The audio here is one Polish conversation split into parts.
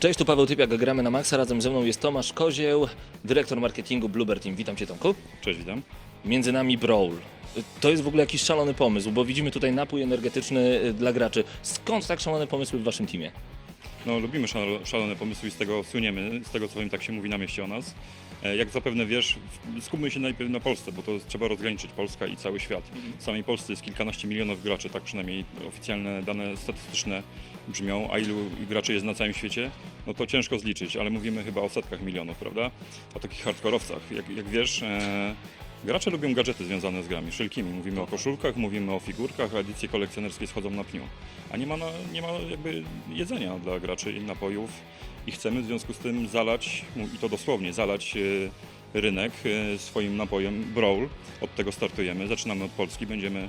Cześć, tu Paweł Typiak, gramy na Maxa. Razem ze mną jest Tomasz Kozieł, dyrektor marketingu Bluebird Team. Witam Cię Tomku. Cześć, witam. Między nami Brawl. To jest w ogóle jakiś szalony pomysł, bo widzimy tutaj napój energetyczny y, dla graczy. Skąd tak szalone pomysły w Waszym teamie? No, lubimy szalo- szalone pomysły i z tego słyniemy, z tego co im tak się mówi na mieście o nas. E, Jak zapewne wiesz, skupmy się najpierw na Polsce, bo to trzeba rozgraniczyć Polska i cały świat. W samej Polsce jest kilkanaście milionów graczy, tak przynajmniej oficjalne dane statystyczne brzmią, a ilu graczy jest na całym świecie, no to ciężko zliczyć, ale mówimy chyba o setkach milionów, prawda? O takich hardkorowcach. Jak, jak wiesz, e, gracze lubią gadżety związane z grami, wszelkimi. Mówimy o koszulkach, mówimy o figurkach, a edycje kolekcjonerskie schodzą na pniu. A nie ma, na, nie ma jakby jedzenia dla graczy i napojów i chcemy w związku z tym zalać, i to dosłownie, zalać e, rynek e, swoim napojem Brawl. Od tego startujemy. Zaczynamy od Polski, będziemy,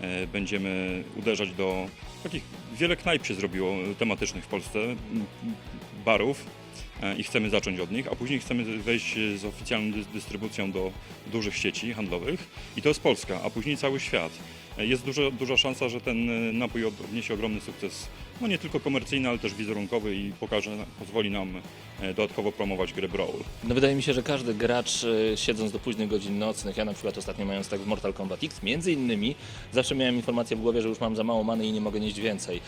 e, będziemy uderzać do takich, wiele knajp się zrobiło tematycznych w Polsce, barów i chcemy zacząć od nich, a później chcemy wejść z oficjalną dys- dystrybucją do dużych sieci handlowych i to jest Polska, a później cały świat. E, Jest duża, duża szansa, że ten e, napój od- odniesie ogromny sukces, no nie tylko komercyjny, ale też wizerunkowy i pokaże, pozwoli nam e, dodatkowo promować grę Brawl. No wydaje mi się, że każdy gracz y, siedząc do późnych godzin nocnych, ja na przykład ostatnio mając tak w Mortal Kombat X, między innymi zawsze miałem informację w głowie, że już mam za mało many i nie mogę nieść więcej.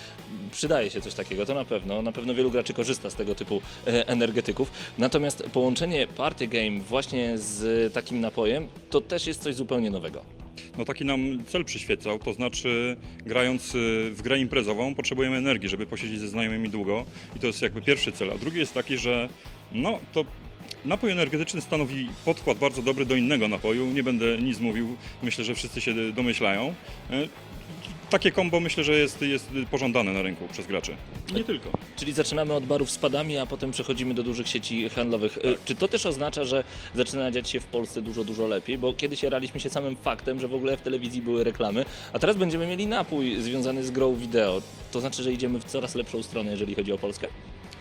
Przydaje się coś takiego, to na pewno. Na pewno wielu graczy korzysta z tego typu e, energetyków. Natomiast połączenie party game właśnie z takim napojem, to też jest coś zupełnie nowego. No taki nam cel przyświecał, to znaczy grając y, w grę imprezową potrzebujemy energii, żeby posiedzieć ze znajomymi długo i to jest jakby pierwszy cel, a drugi jest taki, że no to napój energetyczny stanowi podkład bardzo dobry do innego napoju, nie będę nic mówił, myślę, że wszyscy się domyślają. Takie kombo myślę, że jest, jest pożądane na rynku przez graczy. Nie tylko. Czyli zaczynamy od barów z padami, a potem przechodzimy do dużych sieci handlowych. Tak. Y, Czy to też oznacza, że zaczyna dziać się w Polsce dużo, dużo lepiej? Bo kiedyś jaraliśmy się samym faktem, że w ogóle w telewizji były reklamy, a teraz będziemy mieli napój związany z grą wideo. To znaczy, że idziemy w coraz lepszą stronę, jeżeli chodzi o Polskę?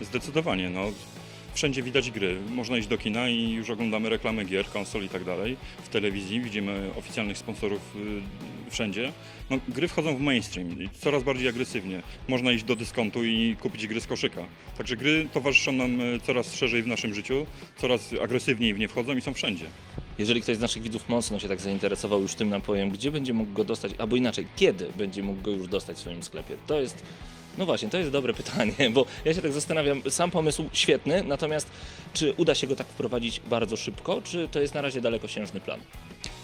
Zdecydowanie, no. Wszędzie widać gry. Można iść do kina i już oglądamy reklamy gier, konsol i tak dalej. W telewizji widzimy oficjalnych sponsorów y, wszędzie. No, gry wchodzą w mainstream i coraz bardziej agresywnie. Można iść do dyskontu i kupić gry z koszyka. Także gry towarzyszą nam y, coraz szerzej w naszym życiu, coraz agresywniej w nie wchodzą i są wszędzie. Jeżeli ktoś z naszych widzów mocno się tak zainteresował już tym napojem, gdzie będzie mógł go dostać, albo inaczej, kiedy będzie mógł go już dostać w swoim sklepie? To jest, no właśnie, to jest dobre pytanie, bo ja się tak zastanawiam, sam pomysł świetny, natomiast czy uda się go tak wprowadzić bardzo szybko, czy to jest na razie dalekosiężny plan?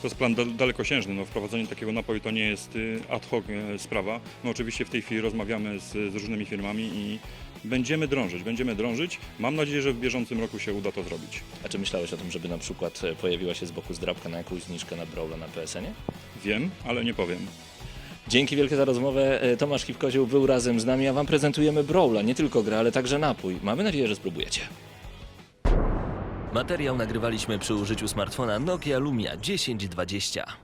To jest plan dal- dalekosiężny. No, wprowadzenie takiego napoju to nie jest y, ad hoc y, sprawa. My oczywiście w tej chwili rozmawiamy z, z różnymi firmami i będziemy drążyć, będziemy drążyć. Mam nadzieję, że w bieżącym roku się uda to zrobić. A czy myślałeś o tym, żeby na przykład e, pojawiła się z boku zdrabka na jakąś zniżkę na Brawla na PSN-ie? Wiem, ale nie powiem. Dzięki wielkie za rozmowę. E, Tomasz Kiwkozioł był razem z nami, a Wam prezentujemy Brawla, nie tylko grę, ale także napój. Mamy nadzieję, że spróbujecie. Materiał nagrywaliśmy przy użyciu smartfona Nokia Lumia 1020.